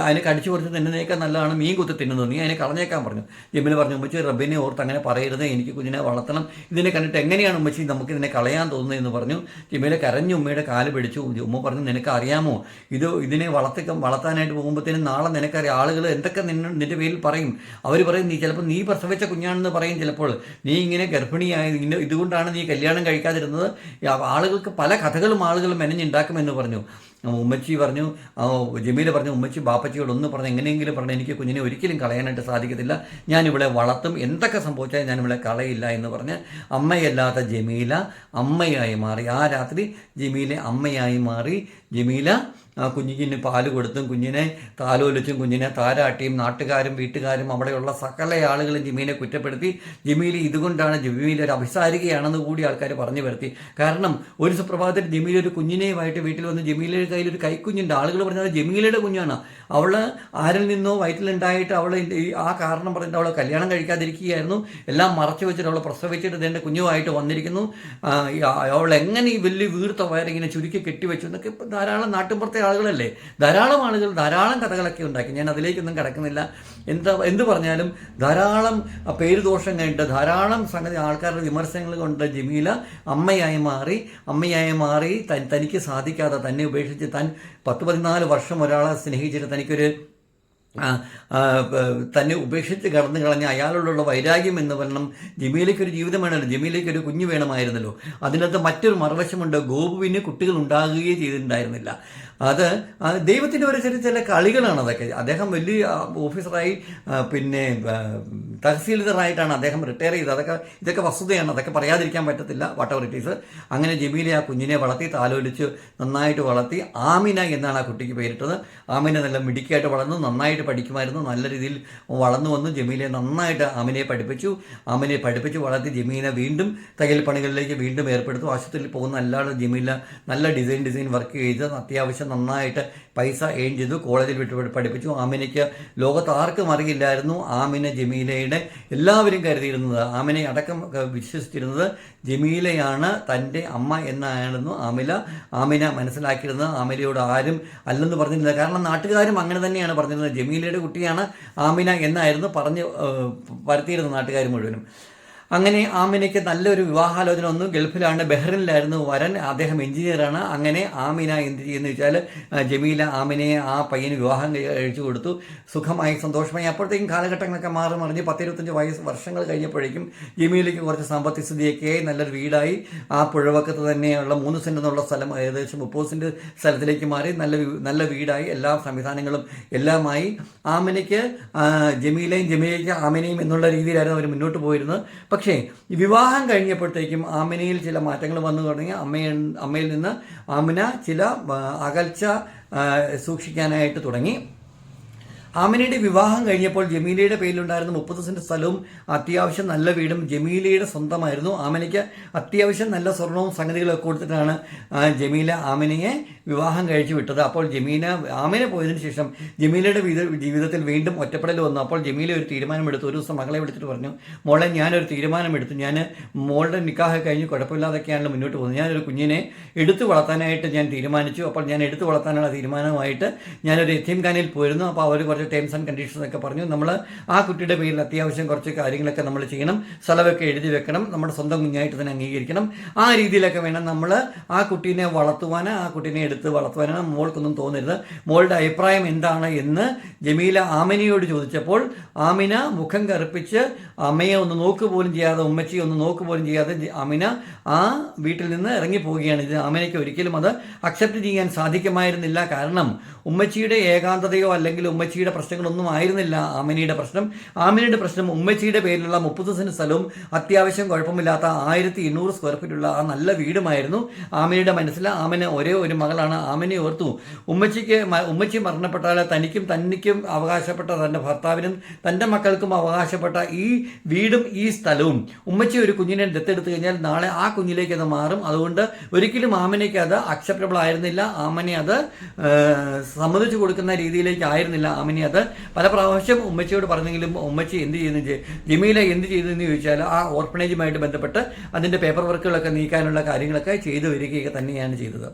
അതിനെ കടിച്ചു കുറച്ച് തിന്നുന്നതിനേക്കാൾ നല്ലതാണ് മീൻ കുത്തി തിന്നുന്നത്. നീ അതിനെ കളഞ്ഞേക്കാൻ പറഞ്ഞു. ജമീല പറഞ്ഞു ഉമ്മച്ചി റബ്ബിനെ ഓർത്ത് അങ്ങനെ പറയരുത്. എനിക്ക് കുഞ്ഞിനെ വളർത്തണം. ഇതിനെ കണ്ടിട്ട് എങ്ങനെയാണ് ഉമ്മച്ചി നമുക്ക് ഇതിനെ കളയാൻ തോന്നുന്നത്? എന്ന് പറഞ്ഞു. ജമീല കരഞ്ഞു ഉമ്മയുടെ കാൽ പിടിച്ചു. ഉമ്മ പറഞ്ഞു നിനക്ക് അറിയാമോ? ഇത് ഇതിനെ വളർത്തിക്കാൻ വളർത്താനായിട്ട് പോകുമ്പോഴത്തേനും നാളെ നിനക്കറിയാം. ആളുകൾ എന്തൊക്കെ നിന്നെ നിന്റെ പേരിൽ പറയും. അവർ പറയും നീ ചിലപ്പോൾ നീ പ്രസവിച്ച കുഞ്ഞാണെന്ന് പറയും ചിലപ്പോൾ. നീ ഇങ്ങനെ ഗർഭിണിയായ ഇങ്ങനെ ഇതുകൊണ്ടാണ് നീ കല്യാണം കഴിക്കാതിരുന്നത്. ആളുകൾക്ക് പല കഥകളും ആളുകൾ മെനഞ്ഞുണ്ടാക്കുമെന്ന് പറഞ്ഞു. ഉമ്മച്ചി പറഞ്ഞു ജമീൽ പറഞ്ഞു ഉമ്മച്ചി ബാപ്പച്ചിയോട് ഒന്ന് പറഞ്ഞു എങ്ങനെയെങ്കിലും പറഞ്ഞു എനിക്ക് കുഞ്ഞിനെ ഒരിക്കലും കളയാനായിട്ട് സാധിക്കത്തില്ല. ഞാനിവിടെ വളർത്തും. എന്തൊക്കെ സംഭവിച്ചാലും ഞാനിവിടെ കളയില്ല എന്ന് പറഞ്ഞ് അമ്മയല്ലാത്ത ജമീല അമ്മയായി മാറി. ആ രാത്രി ജമീല അമ്മയായി മാറി. ജമീല ആ കുഞ്ഞിന് പാൽ കൊടുത്തും കുഞ്ഞിനെ താലോലിച്ചും കുഞ്ഞിനെ താരാട്ടിയും നാട്ടുകാരും വീട്ടുകാരും അവിടെയുള്ള സകല ആളുകളും ജിമീനെ കുറ്റപ്പെടുത്തി. ജിമീൽ ഇതുകൊണ്ടാണ് ജിമീൽ ഒരു അഭിസാരികയാണെന്ന് കൂടി ആൾക്കാർ പറഞ്ഞു വരുത്തി. കാരണം ഒരു സുപ്രഭാതത്തിൽ ജമീൽ ഒരു കുഞ്ഞിനെയുമായിട്ട് വീട്ടിൽ വന്ന് ജമീലയുടെ കയ്യിൽ ഒരു കൈക്കുഞ്ഞുണ്ട്. ആളുകൾ പറഞ്ഞത് ജമീലയുടെ കുഞ്ഞാണ്. അവൾ ആരിൽ നിന്നോ വയറ്റിലുണ്ടായിട്ട് അവൾ ആ കാരണം പറഞ്ഞിട്ട് അവൾ കല്യാണം കഴിക്കാതിരിക്കുകയായിരുന്നു. എല്ലാം മറച്ചു വെച്ചിട്ട് അവളെ പ്രസവിച്ചിട്ട് ഇതിന്റെ കുഞ്ഞുമായിട്ട് വന്നിരിക്കുന്നു. അവൾ എങ്ങനെ ഈ വലിയ വീർത്ത വയറിങ്ങനെ ചുരുക്കി കെട്ടിവെച്ചു എന്നൊക്കെ ഇപ്പം ധാരാളം നാട്ടിൻപുറത്തെ ആളുകളല്ലേ? ധാരാളം ആളുകൾ ധാരാളം കഥകളൊക്കെ ഉണ്ടാക്കി. ഞാൻ അതിലേക്കൊന്നും കിടക്കുന്നില്ല. എന്താ എന്ത് പറഞ്ഞാലും ധാരാളം പേര് ദോഷം കഴിഞ്ഞിട്ട് ധാരാളം സംഗതി ആൾക്കാരുടെ വിമർശനങ്ങൾ കൊണ്ട് ജമീല അമ്മയായി മാറി അമ്മയായി മാറി തനിക്ക് സാധിക്കാതെ തന്നെ ഉപേക്ഷിച്ച് താൻ പത്ത് പതിനാല് വർഷം ഒരാളെ സ്നേഹിച്ചിട്ട് തനിക്കൊരു തന്നെ ഉപേക്ഷിച്ച് കടന്നു കളഞ്ഞ അയാളോടുള്ള വൈരാഗ്യം എന്ന് പറഞ്ഞാൽ ജമീലയ്ക്ക് ഒരു ജീവിതം വേണമല്ലോ. ജമീലയ്ക്ക് ഒരു കുഞ്ഞു വേണമായിരുന്നല്ലോ. അതിനകത്ത് മറ്റൊരു മറുവശമുണ്ട്. ഗോപുവിന് കുട്ടികൾ ഉണ്ടാകുകയേ ചെയ്തിട്ടുണ്ടായിരുന്നില്ല. അത് ദൈവത്തിന്റെ ഒരു ചെറിയ ചില കളികളാണ് അതൊക്കെ. അദ്ദേഹം വലിയ ഓഫീസറായി പിന്നെ തഹസീൽദാറായിട്ടാണ് അദ്ദേഹം റിട്ടയർ ചെയ്തത്. അതൊക്കെ ഇതൊക്കെ വസ്തുതയാണ്. അതൊക്കെ പറയാതിരിക്കാൻ പറ്റത്തില്ല. വാട്ട് എവർ ഇറ്റ് ഈസ് അങ്ങനെ ജമീലെ ആ കുഞ്ഞിനെ വളർത്തി താലോലിച്ച് നന്നായിട്ട് വളർത്തി ആമിന എന്നാണ് ആ കുട്ടിക്ക് പേരിട്ടത്. ആമിന നല്ല മിടുക്കിയായിട്ട് വളർന്നു നന്നായിട്ട് പഠിക്കുമായിരുന്നു. നല്ല രീതിയിൽ വളർന്നു വന്നു. ജമീലെ നന്നായിട്ട് ആമിനെ പഠിപ്പിച്ചു. ആമിനെ പഠിപ്പിച്ചു വളർത്തി ജമീല വീണ്ടും തയ്യൽ പണികളിലേക്ക് വീണ്ടും ഏർപ്പെടുത്തു. ആശുപത്രിയിൽ പോകുന്ന എല്ലാവരും ജമീല നല്ല ഡിസൈൻ ഡിസൈൻ വർക്ക് ചെയ്ത് അത്യാവശ്യം നന്നായിട്ട് പൈസ ഏൺ ചെയ്തു കോളേജിൽ വിട്ട് പഠിപ്പിച്ചു. ആമിനയ്ക്ക് ലോകത്ത് ആർക്കും അറിയില്ലായിരുന്നു ആമിന ജമീലയുടെ എല്ലാവരും കരുതിയിരുന്നത്. ആമിനെ അടക്കം വിശ്വസിച്ചിരുന്നത് ജമീലയാണ് തന്റെ അമ്മ എന്നായിരുന്നു ആമില. ആമിന മനസ്സിലാക്കിയിരുന്നത് ആമിലയോട് ആരും അല്ലെന്ന് പറഞ്ഞിരുന്നത് കാരണം നാട്ടുകാരും അങ്ങനെ തന്നെയാണ് പറഞ്ഞിരുന്നത്. ജമീലയുടെ കുട്ടിയാണ് ആമിന എന്നായിരുന്നു പറഞ്ഞ് പരത്തിയിരുന്നത് നാട്ടുകാർ മുഴുവനും. അങ്ങനെ ആമിനയ്ക്ക് നല്ലൊരു വിവാഹാലോചന വന്നു. ഗൾഫിലാണ് ബഹ്റിനിലായിരുന്നു വരൻ. അദ്ദേഹം എഞ്ചിനീയറാണ്. അങ്ങനെ ആമിന എന്ത് ചെയ്യുന്നു വെച്ചാൽ ജമീല ആമിനയെ ആ പയ്യന് വിവാഹം കഴിച്ചു കൊടുത്തു. സുഖമായി സന്തോഷമായി. അപ്പോഴത്തേക്കും കാലഘട്ടങ്ങളൊക്കെ മാറി മറിഞ്ഞ് പത്തിരുപത്തഞ്ച് വയസ്സ് വർഷങ്ങൾ കഴിഞ്ഞപ്പോഴേക്കും ജമീലയ്ക്ക് കുറച്ച് സാമ്പത്തിക സ്ഥിതിയൊക്കെ നല്ലൊരു വീടായി. ആ പുഴവക്കത്ത് തന്നെയുള്ള മൂന്ന് സെന്റ് എന്നുള്ള സ്ഥലം ഏകദേശം മുപ്പത് സെന്റ് സ്ഥലത്തിലേക്ക് മാറി. നല്ല നല്ല വീടായി. എല്ലാ സംവിധാനങ്ങളും എല്ലാമായി. ആമിനയ്ക്ക് ജമീലയും ജമീലയ്ക്ക് ആമിനയും എന്നുള്ള രീതിയിലായിരുന്നു അവർ മുന്നോട്ട് പോയിരുന്നത്. പക്ഷേ വിവാഹം കഴിഞ്ഞപ്പോഴത്തേക്കും ആമിനയിൽ ചില മാറ്റങ്ങൾ വന്നു തുടങ്ങി. അമ്മയിൽ അമ്മയിൽ നിന്ന് ആമിന ചില അകൽച്ച സൂക്ഷിക്കാനായിട്ട് തുടങ്ങി. ആമിനയുടെ വിവാഹം കഴിഞ്ഞപ്പോൾ ജമീലയുടെ പേരിലുണ്ടായിരുന്ന മുപ്പത് സെന്റ് സ്ഥലവും അത്യാവശ്യം നല്ല വീടും ജമീലയുടെ സ്വന്തമായിരുന്നു. ആമിനയ്ക്ക് അത്യാവശ്യം നല്ല സ്വർണവും സംഗതികളൊക്കെ കൊടുത്തിട്ടാണ് ജമീല ആമിനയെ വിവാഹം കഴിച്ചു വിട്ടത്. അപ്പോൾ ജമീല ആമിന പോയതിനു ശേഷം ജമീലയുടെ ജീവിതത്തിൽ വീണ്ടും ഒറ്റപ്പെടൽ വന്നു. അപ്പോൾ ജമീല ഒരു തീരുമാനമെടുത്തു. ഒരു ദിവസം മകളെ വിളിച്ചിട്ട് പറഞ്ഞു മോളെ ഞാനൊരു തീരുമാനമെടുത്തു. ഞാൻ മോളുടെ നിക്കാഹ് കഴിഞ്ഞ് കുഴപ്പമില്ലാതൊക്കെയാണല്ലോ മുന്നോട്ട് പോകുന്നത്. ഞാനൊരു കുഞ്ഞിനെ എടുത്തു വളർത്താനായിട്ട് ഞാൻ തീരുമാനിച്ചു. അപ്പോൾ ഞാൻ എടുത്തു വളർത്താനുള്ള തീരുമാനമായിട്ട് ഞാനൊരു എത്തിയം ഖാനിൽ പോയിരുന്നു. അപ്പോൾ അവർ കുറച്ച് ടേംസ് ആൻഡ് കണ്ടീഷൻസ് പറഞ്ഞു. നമ്മൾ ആ കുട്ടിയുടെ പേരിൽ അത്യാവശ്യം കുറച്ച് കാര്യങ്ങളൊക്കെ നമ്മൾ ചെയ്യണം. സ്ഥലമൊക്കെ എഴുതി വെക്കണം. നമ്മുടെ സ്വന്തം കുഞ്ഞായിട്ട് തന്നെ അംഗീകരിക്കണം. ആ രീതിയിലൊക്കെ വേണം നമ്മൾ ആ കുട്ടീനെ വളർത്തുവാൻ ആ കുട്ടീനെ എടുത്ത് വളർത്തുവാനാണ് മോൾക്കൊന്നും തോന്നരുത്. മോളുടെ അഭിപ്രായം എന്താണ് എന്ന് ജമീല ആമിനയോട് ചോദിച്ചപ്പോൾ ആമിന മുഖം കറുപ്പിച്ച് അമ്മയെ ഒന്ന് നോക്ക് പോലും ചെയ്യാതെ ഉമ്മച്ചിയെ ഒന്ന് നോക്ക് പോലും ചെയ്യാതെ അമിന ആ വീട്ടിൽ നിന്ന് ഇറങ്ങി പോവുകയാണ് ഇത് ആമിനയ്ക്ക് ഒരിക്കലും അത് അക്സെപ്റ്റ് ചെയ്യാൻ സാധിക്കുമായിരുന്നില്ല. കാരണം ഉമ്മച്ചിയുടെ ഏകാന്തതയോ അല്ലെങ്കിൽ ഉമ്മച്ചിയുടെ പ്രശ്നങ്ങളൊന്നും ആയിരുന്നില്ല. ആമിനയുടെ പ്രശ്നം. ആമിനയുടെ പ്രശ്നം ഉമ്മച്ചിയുടെ പേരിലുള്ള മുപ്പത് സെന്റ് സ്ഥലവും അത്യാവശ്യം കുഴപ്പമില്ലാത്ത ആയിരത്തി എണ്ണൂറ് സ്ക്വയർ ഫീറ്റുള്ള ആ നല്ല വീടുമായിരുന്നു ആമിനയുടെ മനസ്സിൽ. ആമിന ഒരേ ഒരു മകളാണ്. ആമിനെ ഓർത്തു. ഉമ്മച്ചിക്ക് ഉമ്മച്ചി മരണപ്പെട്ടാൽ തനിക്കും തനിക്കും അവകാശപ്പെട്ട തന്റെ ഭർത്താവിനും തന്റെ മക്കൾക്കും അവകാശപ്പെട്ട ഈ വീടും ഈ സ്ഥലവും ഉമ്മച്ചി ഒരു കുഞ്ഞിനെ ദത്തെടുത്തു കഴിഞ്ഞാൽ നാളെ ആ കുഞ്ഞിലേക്ക് അത് മാറും. അതുകൊണ്ട് ഒരിക്കലും ആമനയ്ക്ക് അത് അക്സെപ്റ്റബിൾ ആയിരുന്നില്ല. ആമനെ അത് സമ്മതിച്ചു കൊടുക്കുന്ന രീതിയിലേക്ക് ആയിരുന്നില്ല. ആമനെ അത് പല പ്രാവശ്യം ഉമ്മച്ചിയോട് പറഞ്ഞെങ്കിലും ഉമ്മച്ചി എന്ത് ചെയ്യുന്നു ജമീല എന്ത് ചെയ്തു എന്ന് ചോദിച്ചാൽ ആ ഓർഫനേജുമായിട്ട് ബന്ധപ്പെട്ട് അതിന്റെ പേപ്പർ വർക്കുകളൊക്കെ നീക്കാനുള്ള കാര്യങ്ങളൊക്കെ ചെയ്തു വരികയൊക്കെ തന്നെയാണ് ചെയ്തത്.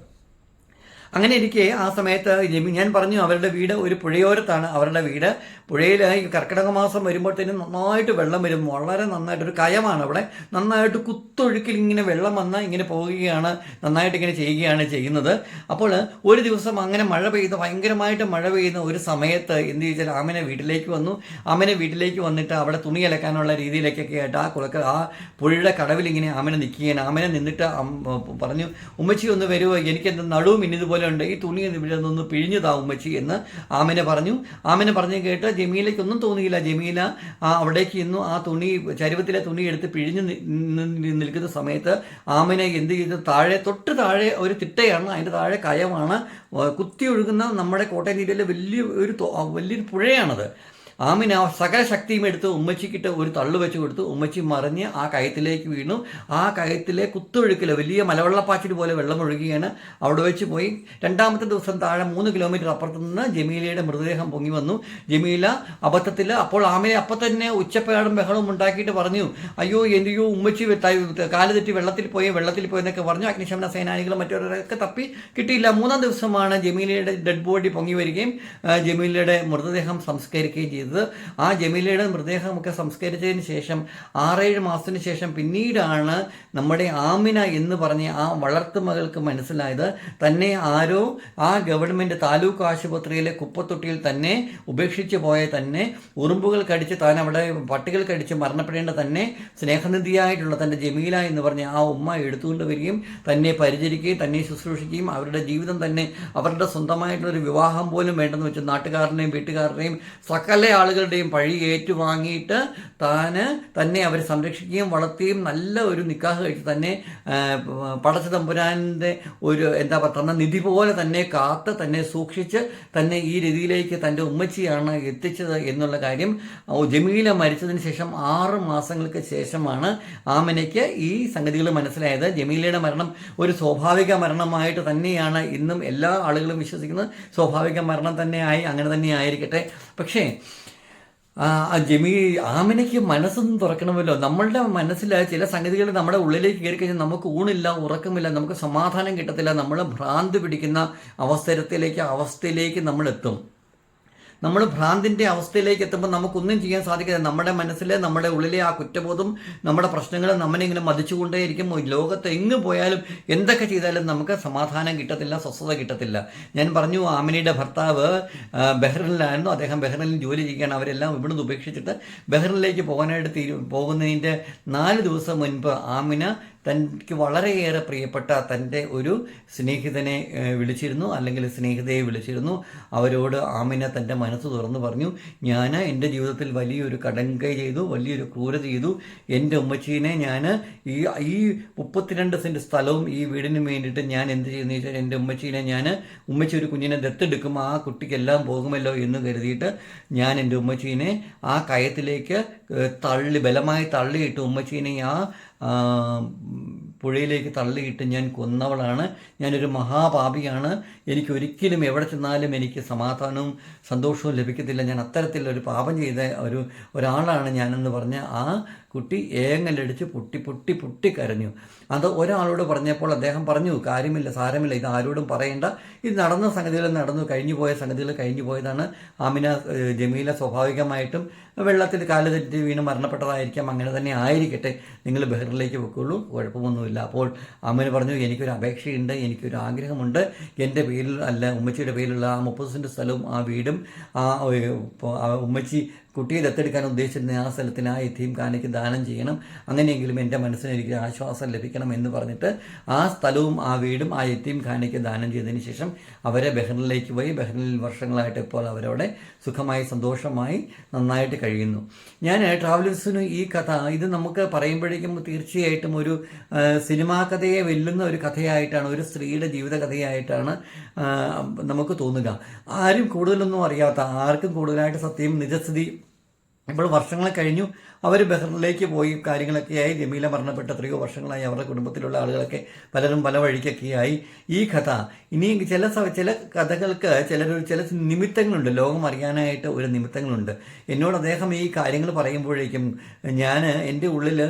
അങ്ങനെ ഇരിക്കെ ആ സമയത്ത് ഞാൻ പറഞ്ഞു അവരുടെ വീട് ഒരു പുഴയോരത്താണ്. അവരുടെ വീട് പുഴയിൽ ഈ കർക്കിടക മാസം വരുമ്പോഴത്തേനും നന്നായിട്ട് വെള്ളം വരും. വളരെ നന്നായിട്ട് ഒരു കയമാണ് അവിടെ. നന്നായിട്ട് കുത്തൊഴുക്കിൽ ഇങ്ങനെ വെള്ളം വന്ന് ഇങ്ങനെ പോവുകയാണ്. നന്നായിട്ട് ഇങ്ങനെ ചെയ്യുകയാണ് ചെയ്യുന്നത്. അപ്പോൾ ഒരു ദിവസം അങ്ങനെ മഴ പെയ്ത് ഭയങ്കരമായിട്ട് മഴ പെയ്യുന്ന ഒരു സമയത്ത് എന്ത് ചെയ്താൽ ആമനെ വീട്ടിലേക്ക് വന്നു. ആമനെ വീട്ടിലേക്ക് വന്നിട്ട് അവിടെ തുണി അലക്കാനുള്ള രീതിയിലേക്കൊക്കെ ആയിട്ട് ആ കുളക്ക ആ പുഴയുടെ കടവിൽ ഇങ്ങനെ ആമനെ നിൽക്കുകയാണ്. ആമനെ നിന്നിട്ട് പറഞ്ഞു ഉമ്മച്ചി ഒന്ന് വരുമോ എനിക്ക് എന്താ നടുവും ഇന്നതുപോലെ ഉണ്ട് ഈ തുണി ഇവിടെ നിന്ന് പിഴിഞ്ഞതാ മച്ചി എന്ന് ആമിനെ പറഞ്ഞു. ആമിനെ പറഞ്ഞു കേട്ട് ജമീലയ്ക്കൊന്നും തോന്നിയില്ല. ജമീല ആ അവിടേക്ക് ഇന്നു ആ തുണി ചരുവത്തിലെ തുണി എടുത്ത് പിഴിഞ്ഞ് നിൽക്കുന്ന സമയത്ത് ആമിനെ എന്ത് ചെയ്ത് താഴെ തൊട്ട് താഴെ ഒരു തിട്ടയാണ്. അതിന്റെ താഴെ കയമാണ്. കുത്തി ഒഴുകുന്ന നമ്മുടെ കോട്ടയം ജില്ലയിലെ വലിയ ഒരു വലിയൊരു പുഴയാണത്. ആമിന സകല ശക്തിയും എടുത്ത് ഉമ്മച്ചിക്കിട്ട് ഒരു തള്ളു വെച്ച് കൊടുത്തു. ഉമ്മച്ചി മറിഞ്ഞ് ആ കയത്തിലേക്ക് വീണു. ആ കയത്തിലെ കുത്തൊഴുക്കിൽ വലിയ മലവെള്ളപ്പാച്ചിൽ പോലെ വെള്ളം ഒഴുകിയാണ് അവിടെ വെച്ച് പോയി. രണ്ടാമത്തെ ദിവസം താഴെ മൂന്ന് കിലോമീറ്റർ അപ്പുറത്ത് നിന്ന് ജമീലയുടെ മൃതദേഹം പൊങ്ങി വന്നു. ജമീല അബദ്ധത്തിൽ അപ്പോൾ ആമിനെ അപ്പം തന്നെ ഉച്ചപ്പേടും ബഹളവും ഉണ്ടാക്കിയിട്ട് പറഞ്ഞു. അയ്യോ എന്തിയോ ഉമ്മച്ചി കാൽ തെറ്റി വെള്ളത്തിൽ പോയി വെള്ളത്തിൽ പോയി എന്നൊക്കെ പറഞ്ഞു. അഗ്നിശമന സേനാനികളും മറ്റവരൊക്കെ തപ്പി. കിട്ടിയില്ല. മൂന്നാം ദിവസമാണ് ജമീലയുടെ ഡെഡ് ബോഡി പൊങ്ങി വരികയും ജമീലയുടെ മൃതദേഹം സംസ്കരിക്കുകയും ചെയ്തത്. ആ ജമീലയുടെ മൃതദേഹമൊക്കെ സംസ്കരിച്ചതിന് ശേഷം ആറേഴ് മാസത്തിന് ശേഷം പിന്നീടാണ് നമ്മുടെ ആമിന എന്ന് പറഞ്ഞ ആ വളർത്തു മകൾക്ക് മനസ്സിലായത്. തന്നെ ആരോ ആ ഗവൺമെന്റ് താലൂക്ക് ആശുപത്രിയിലെ കുപ്പത്തൊട്ടിയിൽ തന്നെ ഉപേക്ഷിച്ച് പോയ തന്നെ ഉറുമ്പുകൾ കടിച്ച് താൻ അവിടെ പട്ടികൾ കടിച്ച് മരണപ്പെടേണ്ട തന്നെ സ്നേഹനിധിയായിട്ടുള്ള തന്റെ ജമീല എന്ന് പറഞ്ഞ ആ ഉമ്മ എടുത്തുകൊണ്ട് വരികയും തന്നെ പരിചരിക്കുകയും തന്നെ ശുശ്രൂഷിക്കുകയും അവരുടെ ജീവിതം തന്നെ അവരുടെ സ്വന്തമായിട്ടുള്ള ഒരു വിവാഹം പോലും വേണ്ടെന്ന് വെച്ച് നാട്ടുകാരനെയും വീട്ടുകാരുടെയും സകല ആളുകളുടെയും പഴി ഏറ്റുവാങ്ങിയിട്ട് താന് തന്നെ അവരെ സംരക്ഷിക്കുകയും വളർത്തുകയും നല്ല ഒരു നിക്കാഹ് കഴിച്ച് തന്നെ പടച്ച തമ്പുരാന്റെ ഒരു എന്താ പറയുക തന്ന നിധി പോലെ തന്നെ കാത്ത് തന്നെ സൂക്ഷിച്ച് തന്നെ ഈ രീതിയിലേക്ക് തന്റെ ഉമ്മച്ചിയാണ് എത്തിച്ചത് എന്നുള്ള കാര്യം ജമീല മരിച്ചതിന് ശേഷം ആറ് മാസങ്ങൾക്ക് ശേഷമാണ് ആമനയ്ക്ക് ഈ സംഗതികൾ മനസ്സിലായത്. ജമീലയുടെ മരണം ഒരു സ്വാഭാവിക മരണമായിട്ട് തന്നെയാണ് ഇന്നും എല്ലാ ആളുകളും വിശ്വസിക്കുന്നത്. സ്വാഭാവിക മരണം തന്നെയായി അങ്ങനെ തന്നെ ആയിരിക്കട്ടെ. പക്ഷേ ആ ജമീ ആമിനയ്ക്ക് മനസ്സൊന്നും തുറക്കണമല്ലോ. നമ്മളുടെ മനസ്സിൽ ചില സംഗതികൾ നമ്മുടെ ഉള്ളിലേക്ക് കയറി കഴിഞ്ഞാൽ നമുക്ക് ഊണില്ല ഉറക്കമില്ല നമുക്ക് സമാധാനം കിട്ടത്തില്ല. നമ്മൾ ഭ്രാന്ത് പിടിക്കുന്ന അവസരത്തിലേക്ക് അവസ്ഥയിലേക്ക് നമ്മൾ എത്തും നമ്മൾ ഭ്രാന്തിന്റെ അവസ്ഥയിലേക്ക് എത്തുമ്പോൾ നമുക്കൊന്നും ചെയ്യാൻ സാധിക്കില്ല നമ്മുടെ മനസ്സിലെ നമ്മുടെ ഉള്ളിലെ ആ കുറ്റബോധം നമ്മുടെ പ്രശ്നങ്ങൾ നമ്മനെ ഇങ്ങനെ മതിച്ചുകൊണ്ടേയിരിക്കും. ലോകത്ത് എങ്ങ് പോയാലും എന്തൊക്കെ ചെയ്താലും നമുക്ക് സമാധാനം കിട്ടത്തില്ല സ്വസ്ഥത കിട്ടത്തില്ല. ഞാൻ പറഞ്ഞു ആമിനിയുടെ ഭർത്താവ് ബഹ്റിനിലായിരുന്നു. അദ്ദേഹം ബഹ്റിനിൽ ജോലി ചെയ്യുകയാണ്. അവരെല്ലാം ഇവിടുന്ന് ഉപേക്ഷിച്ചിട്ട് ബഹ്റിനിലേക്ക് പോകാനായിട്ട് തീരു പോകുന്നതിന്റെ നാല് ദിവസം മുൻപ് ആമിന തനിക്ക് വളരെയേറെ പ്രിയപ്പെട്ട തന്റെ ഒരു സ്നേഹിതനെ വിളിച്ചിരുന്നു. അല്ലെങ്കിൽ സ്നേഹിതയെ വിളിച്ചിരുന്നു. അവരോട് ആമിന തന്റെ മനസ്സ് തുറന്നു പറഞ്ഞു ഞാൻ എന്റെ ജീവിതത്തിൽ വലിയൊരു കടങ്കൈ ചെയ്തു വലിയൊരു ക്രൂരത ചെയ്തു. എന്റെ ഉമ്മച്ചീനെ ഞാൻ ഈ ഈ മുപ്പത്തിരണ്ട് സെന്റ് സ്ഥലവും ഈ വീടിന് വേണ്ടിയിട്ട് ഞാൻ എന്ത് ചെയ്യുന്നു വെച്ചാൽ എന്റെ ഉമ്മച്ചീനെ ഞാൻ ഉമ്മച്ചി ഒരു കുഞ്ഞിനെ ദത്തെടുക്കും ആ കുട്ടിക്കെല്ലാം പോകുമല്ലോ എന്ന് കരുതിയിട്ട് ഞാൻ എന്റെ ഉമ്മച്ചീനെ ആ കയത്തിലേക്ക് തള്ളി ബലമായി തള്ളിയിട്ട് ഉമ്മച്ചീനെ ആ, പുഴയിലേക്ക് തള്ളിയിട്ട് ഞാൻ കൊന്നവളാണ്. ഞാനൊരു മഹാപാപിയാണ്. എനിക്ക് ഒരിക്കലും എവിടെ ചെന്നാലും എനിക്ക് സമാധാനവും സന്തോഷവും ലഭിക്കത്തില്ല. ഞാൻ അത്തരത്തിലൊരു പാപം ചെയ്ത ഒരു ഒരാളാണ് ഞാനെന്ന് പറഞ്ഞ ആ കുട്ടി ഏങ്ങലടിച്ച് പൊട്ടി പൊട്ടി പൊട്ടി കരഞ്ഞു. അത് ഒരാളോട് പറഞ്ഞപ്പോൾ അദ്ദേഹം പറഞ്ഞു കാര്യമില്ല സാരമില്ല ഇത് ആരോടും പറയേണ്ട. ഇത് നടന്ന സംഗതികൾ നടന്നു കഴിഞ്ഞു പോയ സംഗതികൾ കഴിഞ്ഞു പോയതാണ്. ആമിന ജമീല സ്വാഭാവികമായിട്ടും വെള്ളത്തിൽ കാൽ തെറ്റി വീണ് മരണപ്പെട്ടതായിരിക്കാം അങ്ങനെ തന്നെ ആയിരിക്കട്ടെ. നിങ്ങൾ ബഹറിലേക്ക് വെക്കുള്ളൂ കുഴപ്പമൊന്നുമില്ല. അപ്പോൾ അമ്മന് പറഞ്ഞു എനിക്കൊരു അപേക്ഷയുണ്ട് എനിക്കൊരു ആഗ്രഹമുണ്ട്. എന്റെ പേരിൽ അല്ല ഉമ്മച്ചിയുടെ പേരിലുള്ള ആ മുപ്പത് സെന്റ് സ്ഥലവും ആ വീടും ആ ഉമ്മച്ചി കുട്ടിയെ ദത്തെടുക്കാൻ ഉദ്ദേശിച്ചിരുന്ന ആ സ്ഥലത്തിന് ആ എത്തിയും കാനയ്ക്ക് ദാനം ചെയ്യണം. അങ്ങനെയെങ്കിലും എന്റെ മനസ്സിന് എനിക്ക് ആശ്വാസം ലഭിക്കണം എന്ന് പറഞ്ഞിട്ട് ആ സ്ഥലവും ആ വീടും ആ എത്തിയും ഖാനയ്ക്ക് ദാനം ചെയ്തതിന് ശേഷം അവരെ ബഹ്റിനിലേക്ക് പോയി. ബഹ്റിനിൽ വർഷങ്ങളായിട്ട് ഇപ്പോൾ അവരവിടെ സുഖമായി സന്തോഷമായി നന്നായിട്ട് കഴിയുന്നു. ഞാൻ ട്രാവലേഴ്സിന് ഈ കഥ ഇത് നമുക്ക് പറയുമ്പോഴേക്കും തീർച്ചയായിട്ടും ഒരു സിനിമാ കഥയെ വെല്ലുന്ന ഒരു കഥയായിട്ടാണ് ഒരു സ്ത്രീയുടെ ജീവിത കഥയായിട്ടാണ് നമുക്ക് തോന്നുക. ആരും കൂടുതലൊന്നും അറിയാത്ത ആർക്കും കൂടുതലായിട്ട് സത്യം നിജസ്ഥിതി ഇപ്പോൾ വർഷങ്ങൾ കഴിഞ്ഞു. അവർ ബഹ്റിനിലേക്ക് പോയി കാര്യങ്ങളൊക്കെയായി ജമീല മരണപ്പെട്ട എത്രയോ വർഷങ്ങളായി അവരുടെ കുടുംബത്തിലുള്ള ആളുകളൊക്കെ പലരും പല വഴിക്കൊക്കെയായി ഈ കഥ ഇനി ചില ചില കഥകൾക്ക് ചില ചില നിമിത്തങ്ങളുണ്ട്. ലോകം അറിയാനായിട്ട് ഒരു നിമിത്തങ്ങളുണ്ട്. എന്നോട് അദ്ദേഹം ഈ കാര്യങ്ങൾ പറയുമ്പോഴേക്കും ഞാൻ എന്റെ ഉള്ളിൽ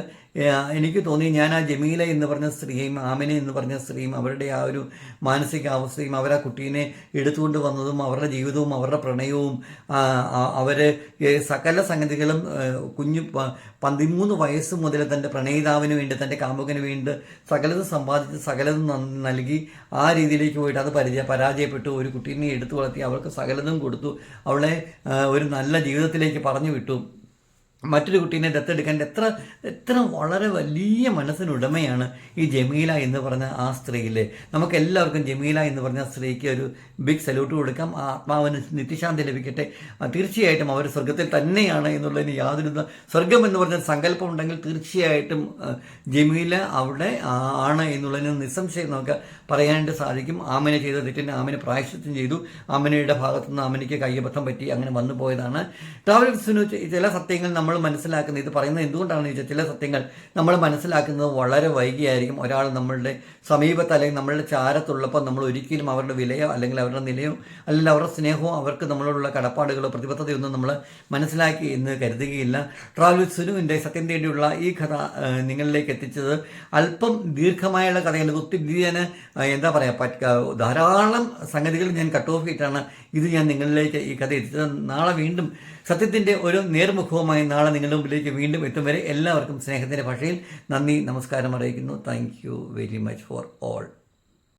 എനിക്ക് തോന്നി ഞാൻ ആ ജമീല എന്ന് പറഞ്ഞ സ്ത്രീയും ആമിന എന്ന് പറഞ്ഞ സ്ത്രീയും അവരുടെ ആ ഒരു മാനസികാവസ്ഥയും അവർ ആ കുട്ടീനെ എടുത്തുകൊണ്ട് വന്നതും അവരുടെ ജീവിതവും അവരുടെ പ്രണയവും ഈ സകല സംഗതികളും കുഞ്ഞു പതിമൂന്ന് വയസ്സ് മുതൽ തന്റെ പ്രണയിതാവിന് വേണ്ടി തന്റെ കാമുകന് വേണ്ടി സകലതും സമ്പാദിച്ച് സകലതും നൽ- നൽകി ആ രീതിയിലേക്ക് പോയിട്ട് അത് പരിചയ പരാജയപ്പെട്ടു. ഒരു കുട്ടീനെ എടുത്തു വളർത്തി അവൾക്ക് സകലതും കൊടുത്തു. അവളെ ഒരു നല്ല ജീവിതത്തിലേക്ക് പറഞ്ഞു വിട്ടു. മറ്റൊരു കുട്ടീനെ ദത്തെടുക്കാൻ എത്ര എത്ര വളരെ വലിയ മനസ്സിനുടമയാണ് ഈ ജമീല എന്ന് പറഞ്ഞ ആ സ്ത്രീയിലെ. നമുക്ക് എല്ലാവർക്കും ജമീല എന്ന് പറഞ്ഞ സ്ത്രീക്ക് ഒരു ബിഗ് സല്യൂട്ട് കൊടുക്കാം. ആ ആത്മാവിന് നിത്യശാന്തി ലഭിക്കട്ടെ. തീർച്ചയായിട്ടും അവർ സ്വർഗത്തിൽ തന്നെയാണ് എന്നുള്ളതിന് യാതൊരു സ്വർഗം എന്ന് പറഞ്ഞ സങ്കല്പം ഉണ്ടെങ്കിൽ തീർച്ചയായിട്ടും ജമീല അവിടെ ആണ് എന്നുള്ളതിന് നിസ്സംശയം നമുക്ക് പറയാനായിട്ട് സാധിക്കും. ആമന ചെയ്ത തെറ്റിന് ആമന പ്രായശ്ചിത്തം ചെയ്തു. ആമനയുടെ ഭാഗത്തുനിന്ന് ആമനയ്ക്ക് കയ്യബദ്ധം പറ്റി അങ്ങനെ വന്നു പോയതാണ് ട്രാവൽസിന് ചില സത്യങ്ങൾ നമ്മൾ മനസ്സിലാക്കുന്നത് ഇത് പറയുന്നത് എന്തുകൊണ്ടാണെന്ന് ചോദിച്ചാൽ ചില സത്യങ്ങൾ നമ്മൾ മനസ്സിലാക്കുന്നത് വളരെ വൈകിയായിരിക്കും. ഒരാൾ നമ്മളുടെ സമീപത്ത് അല്ലെങ്കിൽ നമ്മളുടെ ചാരത്തുള്ളപ്പോൾ നമ്മൾ ഒരിക്കലും അവരുടെ വിലയോ അല്ലെങ്കിൽ അവരുടെ നിലയോ അല്ലെങ്കിൽ അവരുടെ സ്നേഹമോ അവർക്ക് നമ്മളോടുള്ള കടപ്പാടുകളോ പ്രതിബദ്ധതയൊന്നും നമ്മൾ മനസ്സിലാക്കി എന്ന് കരുതുകയില്ല. ട്രാവൽ സുനുവിന്റെ സത്യം തേടിയുള്ള ഈ കഥ നിങ്ങളിലേക്ക് എത്തിച്ചത് അല്പം ദീർഘമായുള്ള കഥയാണ്. ഒത്തിരി ഞാൻ എന്താ പറയുക പറ്റ ധാരാളം സംഗതികൾ ഞാൻ കട്ട് ഓഫ് ചെയ്തിട്ടാണ് ഇത് ഞാൻ നിങ്ങളിലേക്ക് ഈ കഥ എത്തിച്ചത്. നാളെ വീണ്ടും സത്യത്തിന്റെ ഒരു നേർമുഖവുമായി നാളെ നിങ്ങളുടെ മുമ്പിലേക്ക് വീണ്ടും എത്തും വരെ എല്ലാവർക്കും സ്നേഹത്തിന്റെ ഭാഷയിൽ നന്ദി നമസ്കാരം അറിയിക്കുന്നു. Thank you very much for all